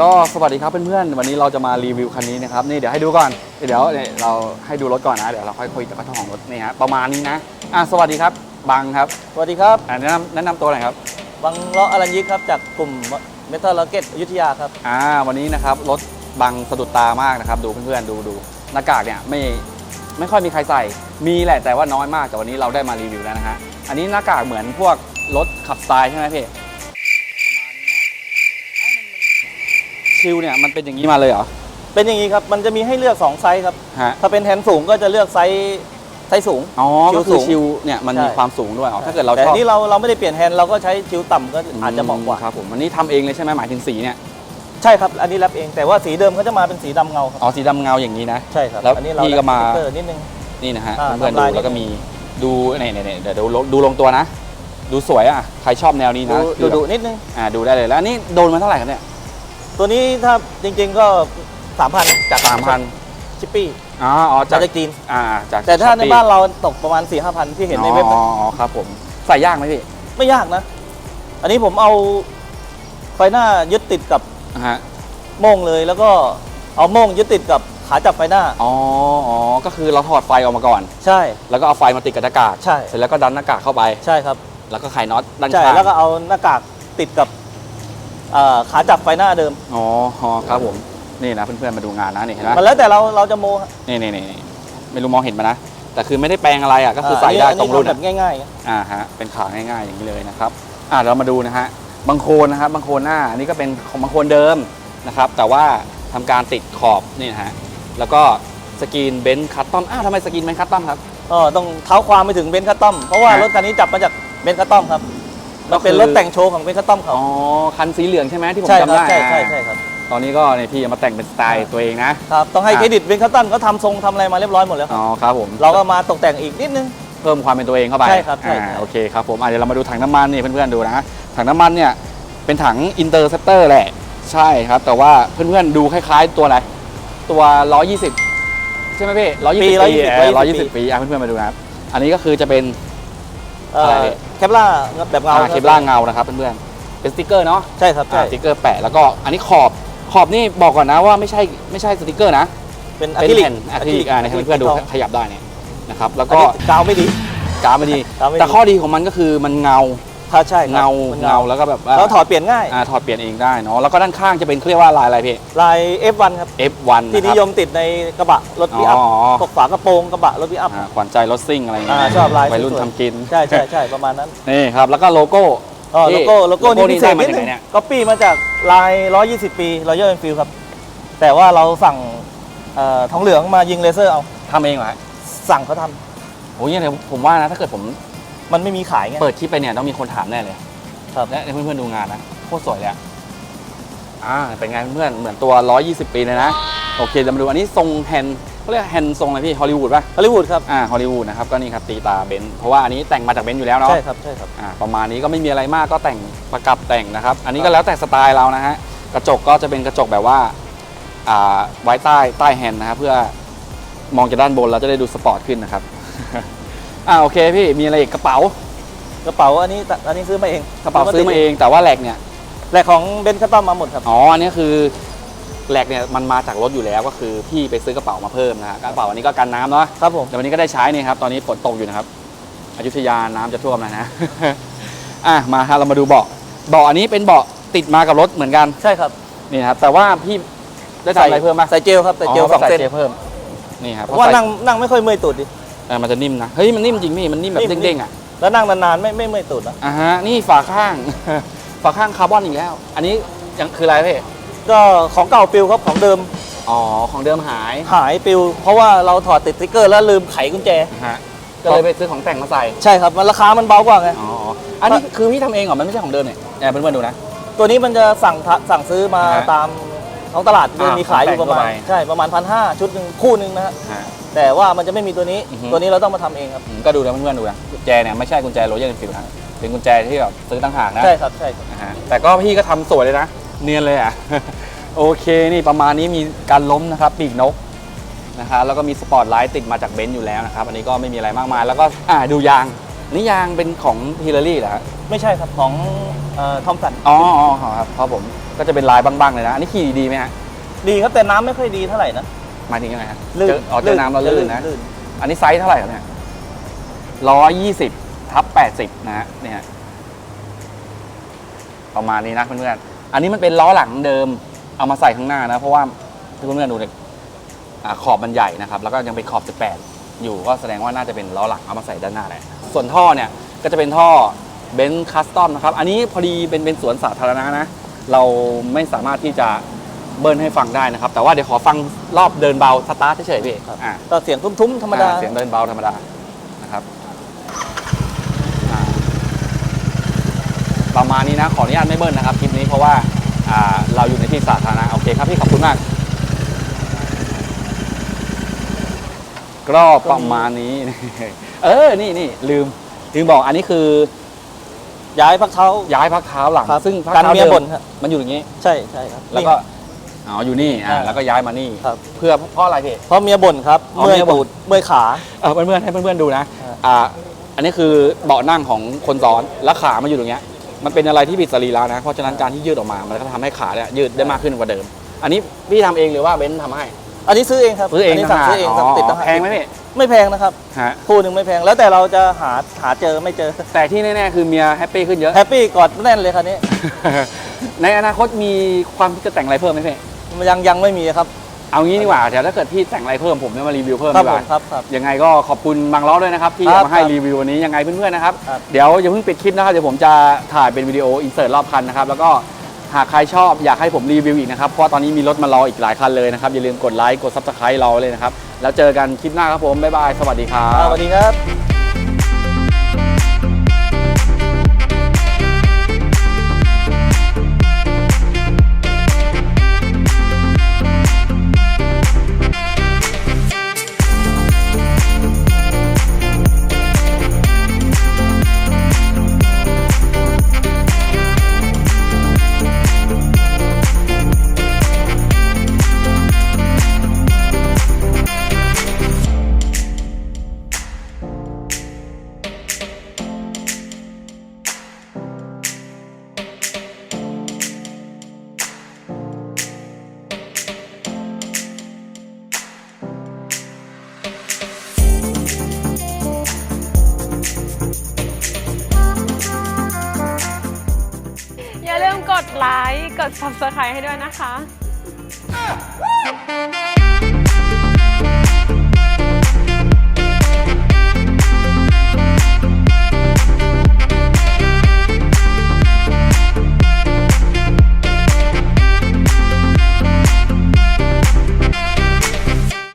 ก็สวัสดีครับเพื่อนๆ วันนี้เราจะมารีวิวคันนี้นะครับนี่เดี๋ยวให้ดูก่อน เดี๋ยวเนี่ยเราให้ดูรถก่อนนะ เดี๋ยวเราค่อยคุยกับเจ้าของรถนี่ฮะประมาณนี้นะอะสวัสดีครับบังครับสวัสดีครับอะแนะนำแนะนำตัวหน่อยครับบังเลาะอรัญยิกครับจากกลุ่มเมทัลล็อกเก็ตอยุธยาครับอ่าวันนี้นะครับรถบังสะดุดตามากนะครับ ดูเพื่อนๆดูดูหน้ากากเนี่ยไม่ไม่ค่อยมีใครใส่ มีแหละแต่ว่าน้อยมากแต่วันนี้เราได้มารีวิวแล้วนะฮะอันนี้หน้ากากเหมือนพวกรถขับสไตล์ใช่ไหมพี่ ชิลเนี่ยมันเป็นอย่างนี้มาเลยเหรอ เป็นอย่างนี้ครับ มันจะมีให้เลือก 2 ไซส์ครับ ฮะ ถ้าเป็นแฮนด์สูงก็จะเลือกไซส์ไซส์สูง อ๋อชิลก็คือสูงชิลเนี่ยมันมีใช่ ความสูงด้วยอ๋อถ้าเกิดเราแต่ชอบนี่เราเราไม่ได้เปลี่ยนแฮนด์เราก็ใช้ชิลต่ำก็อาจจะเหมาะกว่า ครับผมอันนี้ทำเองเลยใช่ไหมหมายถึงสีเนี่ย ใช่ครับ อันนี้แรปเอง แต่ว่าสีเดิมเขาจะมาเป็นสีดำเงาครับ อ๋อสีดำเงาอย่างนี้นะ ใช่ครับ แล้วอันนี้เราพี่ก็มา แรปสติ๊เกอร์นิดนึง นี่นะฮะอ่าเพื่อนๆทำดูลายนิดแล้วก็มีดูเนี่ยเนี่ยเนี่ยเดี๋ยวดูดูลงตัวนะ ดูสวยอะใครชอบแนวนี้ดูนะดูดูนิดนึง อ่าดูได้เลยแล้วอันนี่โดนมาเท่าไหร่ครับเนี่ย ตัวนี้ถ้าจริงๆก็ 3,000 จากสามพันชิปปี้อ๋ออ๋อจาจากกจากจีน อ่าจากแต่ถ้าใน Shopee บ้านเราตกประมาณ 4-5,000 ที่เห็นในเว็บอ๋นะออ๋อครับผมใส่ยากไหมพี่ไม่ยากนะ อันนี้ผมเอาไฟหน้ายึดติดกับอ่าฮะโม่งเลย แล้วก็เอาโม่งยึดติดกับขาจับไฟหน้า อ๋ออ๋อก็คือเราถอดไฟออกมาก่อน ใช่ แล้วก็เอาไฟมาติดกับหน้ากากใช่ เสร็จแล้วก็ดันหน้ากากเข้าไป ใช่ครับ แล้วก็ไขน็อตด้านใช่ข้างแล้วก็เอาหน้ากากติดกับเอ่อ ขาจับไฟหน้าเดิม อ๋ออ๋อครับผม นี่นะเพื่อนๆมาดูงานนะนี่เห็นไหมมันแล้วแต่เราเราจะโมฮะนี่นี่นี่ไม่รู้มองเห็นมานะ แต่คือไม่ได้แปลงอะไรอะก็คือใส่ได้นตรนี้งรุ่นทำแบอะบง่ายอ่าฮะเป็นขาง่ายๆอย่างนี้เลยนะครับอ่าเรามาดูนะฮะบางโคนนะครับบางโคนหน้าอันนี้ก็เป็นของบางโคนเดิมนะครับ แต่ว่าทำการติดขอบนี่นะฮะแล้วก็สกรีนเบนซ์คัตตอมอ้าวทำไมสกรีนเบนซ์คัตตอมครับๆก็ต้องเท้าความไปถึงเบนซ์คัตตอมเพราะว่าฮะรถคันนี้จับมาจากเบนซ์คัตตอมครับก็ มันเป็นคือรถแต่งโชว์ของเบนซ์คัตตอมเขาอ๋อคันสีเหลืองใช่ไหมที่ผมใช่คจำรับได้ใช่ใช่อ่าใช่ครับตอนนี้ก็เนี่ยพี่เอามาแต่งเป็นสไตล์ตัวเองนะครับต้องให้อะเครดิตเบนซ์คัตตอมเขาทำทรงทำอะไรมาเรียบร้อยหมดแล้วครับอ๋อครับผมเราก็มาตกแต่งอีกนิดนึง เพิ่มความเป็นตัวเองเข้าไปใช่ครับใช่อ่าใช่โอเคครับผมอะเดี๋ยวเรามาดูถังน้ำมันนี่เพื่อนๆดูนะถังน้ำมันเนี่ยเป็นถังอินเตอร์เซปเตอร์แหละใช่ครับ แต่ว่าเพื่อนๆดูคล้ายๆตัวอะไรตัว 120 ใช่ไหมพี่120ปีปี120เออ120 120 ปีอะเพื่อนๆมาดูนะครับอันนี้ก็คือจะเป็น เอ่ออะไรแค ปล่าแบบเงาอ่าเคปล่าเงานะครับเพื่อนๆเป็นสติกเกอร์เนาะใช่ครับใช่ อ่าสติกเกอร์แปะแล้วก็อันนี้ขอบขอบนี่บอกก่อนนะว่าไม่ใช่ไม่ใช่สติกเกอร์นะเป็นอะเป็นคริลิกแผ่นอะคริลิกอ่าเนี่ยให้เพื่อนๆดูขยับได้เนี่ยนะครับแล้วก็ก็กาวไม่ดี กราฟไม่ดีกาวไม่ดี แต่ข้อดีของมันก็คือมันเงา ถ้าใช่ครับเงามันเงาแล้วก็แบบว่าแล้วถอดเปลี่ยนง่าย อ่าถอดเปลี่ยนเองได้เนาะแล้วก็ด้านข้างจะเป็นเขาเรียกว่าลายอะไรพี่ ลาย F1 ครับ F1 ที่นะคนิรับยมติดในกระบะรถพิอัพอ๋อพวกฝากระโปรงกระบะรถพิอัพ อ่าขวัญใจรถซิ่งอะไรอย่างเงี้ยอ่าชอบลายวัยรุ่นสวยๆ ทำกินใช่ใช่ใช่ประมาณนั้นนี่ครับแล้วก็โลโก้อ๋อนี่โลโก้โลโก้โลโก้นี่พิเศษนี่นิดได้มาจากนึงไหนเนี่ยก็ปี้มาจากลาย 120 ปี Royal Enfield ครับ แต่ว่าเราสั่งเอ่อทองเหลืองมายิงเลเซอร์เอา ทำเองเหรอฮะสั่งเขาทำ โอ้ยเนี่ยผมว่านะถ้าเกิดผม มันไม่มีขายไง เปิดคลิปไปเนี่ยต้องมีคนถามแน่เลยครับ และเพื่อนๆดูงานนะโคตรสวยเลยอะอ่าเป็นไงเพื่อนๆเหมือนตัว 120 ปีเลยนะ โอเคเรามาดูอันนี้ทรงแฮนด์เขาเรียกแฮนด์ทรงอะไรพี่ฮอลลีวูดป่ะฮอลลีวูดครับ อ่าฮอลลีวูดนะครับก็นี่ครับตีตาเบนซ์เพราะว่าอันนี้แต่งมาจากเบนซ์อยู่แล้วเนาะ ใช่ครับ ใช่ครับ อ่าประมาณนี้ก็ไม่มีอะไรมากก็แต่งประกับแต่งนะครับ อันนี้ก็แล้วแต่สไตล์เรานะฮะกระจกก็จะเป็นกระจกแบบว่าอ่าไว้ใต้ใต้แฮนด์นะครับเพื่อมองจากด้านบนเราจะได้ดูสปอร์ตขึ้นนะครับ อ่าโอเคพี่มีอะไรอีกกระเป๋ากระเป๋าอันนี้ตอันนี้ซื้อมาเองกระเป๋าซื้อมาเอง แต่ว่าแหลกเนี่ยแหลกของเบนซ์คัตตอมมาหมดครับอ๋ออันนี้คือแหลกเนี่ยมันมาจากรถอยู่แล้วก็คือพี่ไปซื้อกระเป๋ามาเพิ่มนะฮะกระเป๋าอันนี้ก็กันน้ำเนาะครับผมแต่วันนี้ก็ได้ใช้นี่ครับตอนนี้ฝนตกอยู่นะครับอยุธยาน้ำจะท่วมแล้วนะอะมาฮะเรามาดูเบาะเบาะอันนี้เป็นเบาะติดมากับรถเหมือนกันใช่ครับนี่นะครับแต่ว่าพี่ได้ทำอะไรเพิ่มป่ะใส่เจลครับใส่เจลสองใส่เส้นเจลเพิ่มนี่ครับเพราะว่านั่งนั่งไม่ค่อยเมื่อยตูดดิเออมันจะนิ่มนะ เฮ้ย มันนิ่มจริงพี่ มันนิ่มแบบนิ่ม เด้งๆอะ แล้วนั่งนานๆไม่ไม่เมื่อยตูดนะอ่าฮะ นี่ฝาข้าง ฝาข้างคาร์บอนอีกแล้ว อันนี้ยังคืออะไรพี่ ก็ของเก่าปิวครับของเดิมอ๋อ ของเดิมหายหายปิว เพราะว่าเราถอดติดสติ๊กเกอร์แล้วลืมไขกุญแจ ฮะ ก็เลยไปซื้อของแต่งมาใส่ ใช่ครับมันราคามันเบากว่าไง อ๋อ อันนี้คือพี่ทำเองเหรอ มันไม่ใช่ของเดิมเนี่ยเนี่ยเพื่อนๆดูนะ ตัวนี้มันจะสั่งทะสั่งซื้อมาอ่าฮะ ตาม ท้องตลาดจะอ่ามีขายอยู่ประมาณ ของแต่งทั่วไป ใช่ ประมาณพันห้าชุดหนึ่งคู่หนึ่งนะฮะ ฮะ แต่ว่ามันจะไม่มีตัวนี้ อือฮึ ตัวนี้เราต้องมาทำเองครับ อืมก็ดูนะเพื่อนๆดูนะกุญแจเนี่ยไม่ใช่กุญแจโรยัลเอนฟิลด์นะเป็นกุญแจที่แบบซื้อต่างหากนะ ใช่ครับ ใช่ครับนะฮะแต่ก็พี่ก็ทำสวยเลยนะ เนียนเลยอะ โอเคนี่ประมาณนี้มีการล้มนะครับปีกนกนะคะแล้วก็มีสปอร์ตไลท์ติดมาจากเบนซ์อยู่แล้วนะครับ อันนี้ก็ไม่มีอะไรมากมาย แล้วก็อ่าดูยางอันนี่ยางเป็นของฮิลลารีเหรอฮะไม่ใช่ครับของทอมสัน อ๋ออ๋อครับครับผมแต่ ก็จะเป็นลายบ้างๆเลยนะ อันนี้ขี่ดีไหมฮะ ดีครับแต่น้ำไม่ค่อยดีเท่าไหร่นะ หมายถึงยังไงฮะลื่เจนออ๋อเจอน้ำเราลื่นนะลื่นอันนี้ไซส์เท่าไหร่ครับเนี่ยร้อยยี่สิบทับแปดสิบนะฮะเนี่ยฮะประมาณนี้นะเพื่อนๆ อันนี้มันเป็นล้อหลังเดิม เอามาใส่ข้างหน้านะ เพราะว่าที่เพื่อนๆดูเนี่ยอ่าขอบมันใหญ่นะครับ แล้วก็ยังเป็นขอบ 18 อยู่ก็แสดงว่าน่าจะเป็นล้อหลังเอามาใส่ด้านหน้าแหละ ส่วนท่อเนี่ยก็จะเป็นท่อเบนซ์คัสตอมนะครับ อันนี้พอดีเป็นเป็นสวนสาธารณะนะ เราไม่สามารถที่จะเบิ้ลให้ฟังได้นะครับ แต่ว่าเดี๋ยวขอฟังรอบเดินเบาสตาร์ทเฉยๆพี่ครับอ่าก็เสียงทุ้มๆธรรมดา อ่เสียงเดินเบาธรรมดานะครับอ่าประมาณนี้นะขออนุญาตไม่เบิ้ลนะครับคลิปนี้เพราะว่าอ่าเราอยู่ในที่สาธารณะโอเคครับพี่ขอบคุณมากก็ประมาณนี้ เออนี่นี่ลืมลืมบอกอันนี้คือ ย้ายพักเท้า ย้ายพักเท้าหลัง ครับซึ่งพักกันเท้าเมียดิบ่นครับมันอยู่อย่างนี้ ใช่ใช่ครับแล้วก็อ๋ออยู่นี่อ่าอ่า แล้วก็ย้ายมานี่ ครับเพื่อเพราะอะไรพี่ เพราะเมียบ่นครับอ๋อเมื่อยเมียบ่น ตูดเมื่อยขา เออเพื่อนๆให้เพื่อนๆดูนะอ่า อ่าอันนี้คือเบาะนั่งของคนซ้อนแล้วขามาอยู่ตรงเนี้ยมันเป็นอะไรที่ผิดสรีระนะเพราะฉะนั้นการที่ยืดออกมามันก็ทำให้ขาเนี่ยยืดได้มากขึ้นกว่าเดิม อันนี้พี่ทำเองหรือว่าเบนซ์ทำให้ อันนี้ซื้อเองครับซื้อเองนนี้สั่งต่างหากซื้อเองครับอ๋อติดต่างหากแพงไหมพี่ไม่แพงนะครับฮะคู่หนึ่งไม่แพงแล้วแต่เราจะหาหาเจอไม่เจอแต่ที่แน่ๆคือเมียแฮปปี้ขึ้นเยอะแฮปปี้กอดแน่นเลยคันนี้ ในอนาคตมีความคิดจะแต่งอะไรเพิ่มไหมพี่ยังยังไม่มีครับเอางี้ดีกว่าเดี๋ยวถ้าเกิดพี่แต่งอะไรเพิ่มผมจะมารีวิวเพิ่มครัดีบกผว่ามครับครับยังไงก็ขอบคุณบางล้อด้วยนะครับที่ครับเอามาให้ครับรีวิววันนี้ยังไงเพื่อนๆนะครับครับ เดี๋ยวอย่าเพิ่งปิดคลิปนะครับเดี๋ยวผมจะถ่ายเป็นวิดีโออินเสิร์ตรอบคันนะครับแล้วก็ หากใครชอบอยากให้ผมรีวิวอีกนะครับ เพราะตอนนี้มีรถมารออีกหลายคันเลยนะครับ อย่าลืมกดไลค์ กดซับสไครต์รอเลยนะครับ แล้วเจอกันคลิปหน้าครับผม บ๊ายบาย สวัสดีครับ สวัสดีครับ ไลค์ กด subscribe ให้ด้วยนะคะ